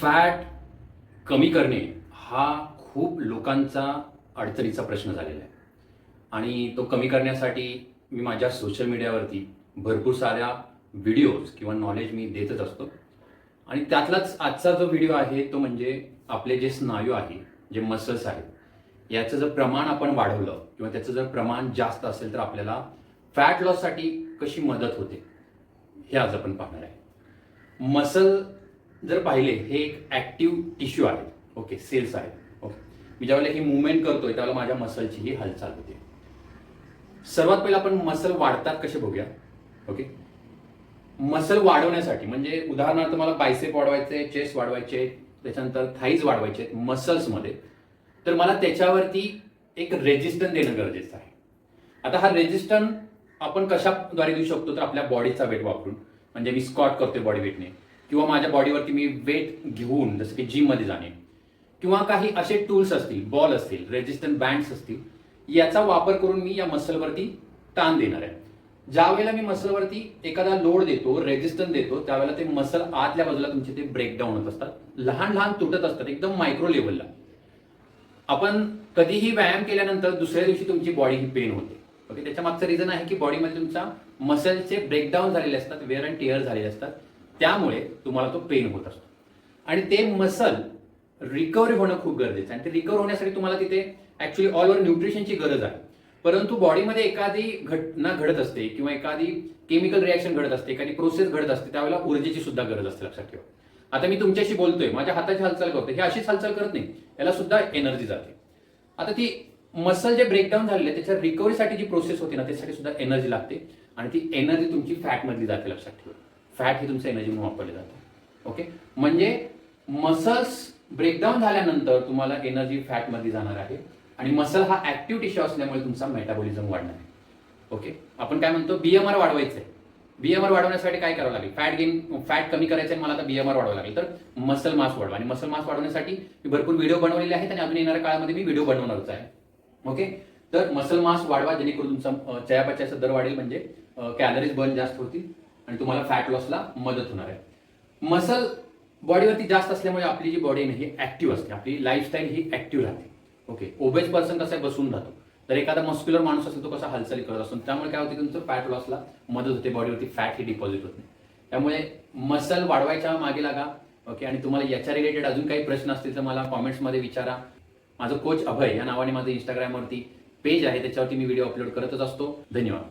Fat कमी करणे हा खूप लोकांचा अडचणीचा प्रश्न झालेला आहे. आणि तो कमी करण्यासाठी मी माझ्या सोशल मीडियावरती भरपूर साऱ्या व्हिडिओज किंवा नॉलेज मी देतच असतो. आणि त्यातलाच आजचा जो व्हिडिओ आहे तो म्हणजे आपले जे स्नायू आहे जे मसल्स आहेत याचं जर प्रमाण आपण वाढवलं किंवा त्याचं जर प्रमाण जास्त असेल तर आपल्याला फॅट लॉससाठी कशी मदत होते हे आज आपण पाहणार आहे. मसल जर पाहिले हे एक ऍक्टिव्ह टिश्यू आहे. ओके सेल्स आहेत. ओके मी ज्यावेळेला ही मुवमेंट करतोय त्यावेळेला माझ्या मसलची ही हालचाल होते. सर्वात पहिला आपण मसल वाढतात कसे बघूया. ओके मसल वाढवण्यासाठी म्हणजे उदाहरणार्थ मला बायसेप वाढवायचे चेस्ट वाढवायचे त्याच्यानंतर थाईज वाढवायचे मसल्समध्ये तर मला त्याच्यावरती एक रेजिस्टन्स देणं गरजेचं आहे. आता हा रेजिस्टन्स आपण कशाद्वारे देऊ शकतो? तर आपल्या बॉडीचा वेट वापरून. म्हणजे मी स्कॉट करतोय बॉडी वेटने किंवा माझ्या बॉडीवरती मी वेट घेऊन जसं की जिममध्ये जाणे किंवा काही असे टूल्स असतील बॉल असतील रेजिस्टंट बँड्स असतील याचा वापर करून मी या मसलवरती ताण देणार आहे. ज्या वेळेला मी मसलवरती एखादा लोड देतो रेजिस्टन्स देतो त्यावेळेला ते मसल आतल्या बाजूला तुमचे ते ब्रेकडाऊन होत असतात. लहान लहान तुटत असतात एकदम मायक्रो लेवलला आपण कधीही व्यायाम केल्यानंतर दुसऱ्या दिवशी तुमची बॉडी ही पेन होते. ओके त्याच्या मागचं रिझन आहे की बॉडीमध्ये तुमच्या मसलचे ब्रेकडाऊन झालेले असतात वेअर अँड टिअर झालेले असतात. त्यामुळे तुम्हाला तो पेन होत असतो. आणि ते मसल रिकव्हरी होणं खूप गरजेचं आहे. आणि ते रिकव्हर होण्यासाठी तुम्हाला तिथे ऍक्च्युली ऑल ओव्हर न्यूट्रिशनची गरज आहे. परंतु बॉडीमध्ये एखादी घटना घडत असते किंवा एखादी केमिकल रिॲक्शन घडत असते एखादी प्रोसेस घडत असते त्यावेळेला ऊर्जेची सुद्धा गरज असते लक्षात ठेवा. आता मी तुमच्याशी बोलतोय माझ्या हाताची हालचाल करतोय हे अशीच हालचाल करत नाही. याला सुद्धा एनर्जी जाते. आता ती मसल जे ब्रेकडाऊन झालेले त्याच्या रिकव्हरीसाठी जी प्रोसेस होती ना त्यासाठी सुद्धा एनर्जी लागते. आणि ती एनर्जी तुमची फॅटमधली जाते लक्षात ठेवा. फॅट हे तुमचं एनर्जी म्हणून वापरले जाते. ओके? म्हणजे मसल्स ब्रेकडाऊन झाल्यानंतर तुम्हाला एनर्जी फॅटमध्ये जाणार आहे. आणि मसल हा ऍक्टिव्ह टिश्यू असल्यामुळे तुमचा मेटाबॉलिझम वाढणार आहे. ओके? आपण काय म्हणतो? बीएमआर वाढवायचं आहे बीएमआर वाढवण्यासाठी काय करावं लागेल? फॅट गेन फॅट कमी करायचं आहे मला आता बीएमआर वाढवावं लागेल. तर मसल मास वाढवा. आणि मसल मास वाढवण्यासाठी मी भरपूर व्हिडिओ बनवलेले आहेत आणि अजून येणाऱ्या काळामध्ये मी व्हिडिओ बनवणारच आहे. ओके? तर मसल मास वाढवा जेणेकरून तुमचा चयापचयाचा दर वाढेल. म्हणजे कॅलरीज बर्न जास्त होतील. आणि तुम्हाला फॅट लॉसला मदत होणार आहे. मसल बॉडीवरती जास्त असल्यामुळे आपली जी बॉडी आहे ही ऍक्टिव्ह असते. आपली लाईफस्टाईल ही ऍक्टिव्ह राहते. ओके ओबेज पर्सन कसं आहे? बसून राहतो. तर एखादा मस्क्युलर माणूस असेल तो कसा हालचाली करत असतो. त्यामुळे काय होते तुमचं फॅट लॉसला मदत होते. बॉडीवरती फॅट ही डिपॉझिट होत नाही. त्यामुळे मसल वाढवायच्या मागे लागा. ओके आणि तुम्हाला याच्या रिलेटेड अजून काही प्रश्न असतील तर मला कॉमेंट्समध्ये विचारा. माझं कोच अभय या नावाने माझं इंस्टाग्रामवरती पेज आहे. त्याच्यावरती मी व्हिडिओ अपलोड करतच असतो. धन्यवाद.